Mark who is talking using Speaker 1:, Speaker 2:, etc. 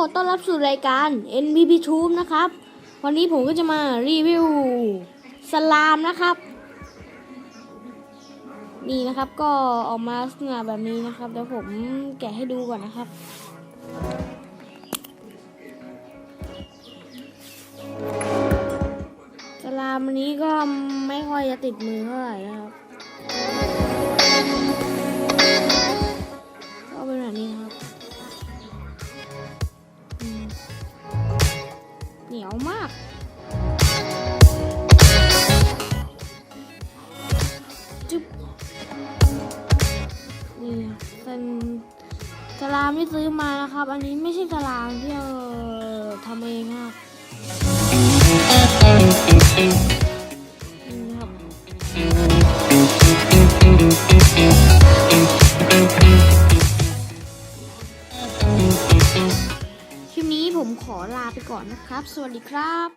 Speaker 1: อต้อนรับสู่รายการ NBP Tube นะครับ วันนี้ผมก็จะมารีวิวสลามนะครับ นี่นะครับก็ออกมาลักษณะแบบนี้นะครับเดี๋ยวผมแกะให้ดูก่อนนะครับ สลามอันนี้ก็ไม่ค่อยจะติดมือเท่าไหร่นะครับ ก็เป็นแบบนี้ครับ เหนียวมาก จุ๊บนี่เป็นสลามที่ซื้อมานะครับ อันนี้ไม่ใช่สลามที่เราทำเองครับ ผมขอลาไปก่อนนะครับ สวัสดีครับ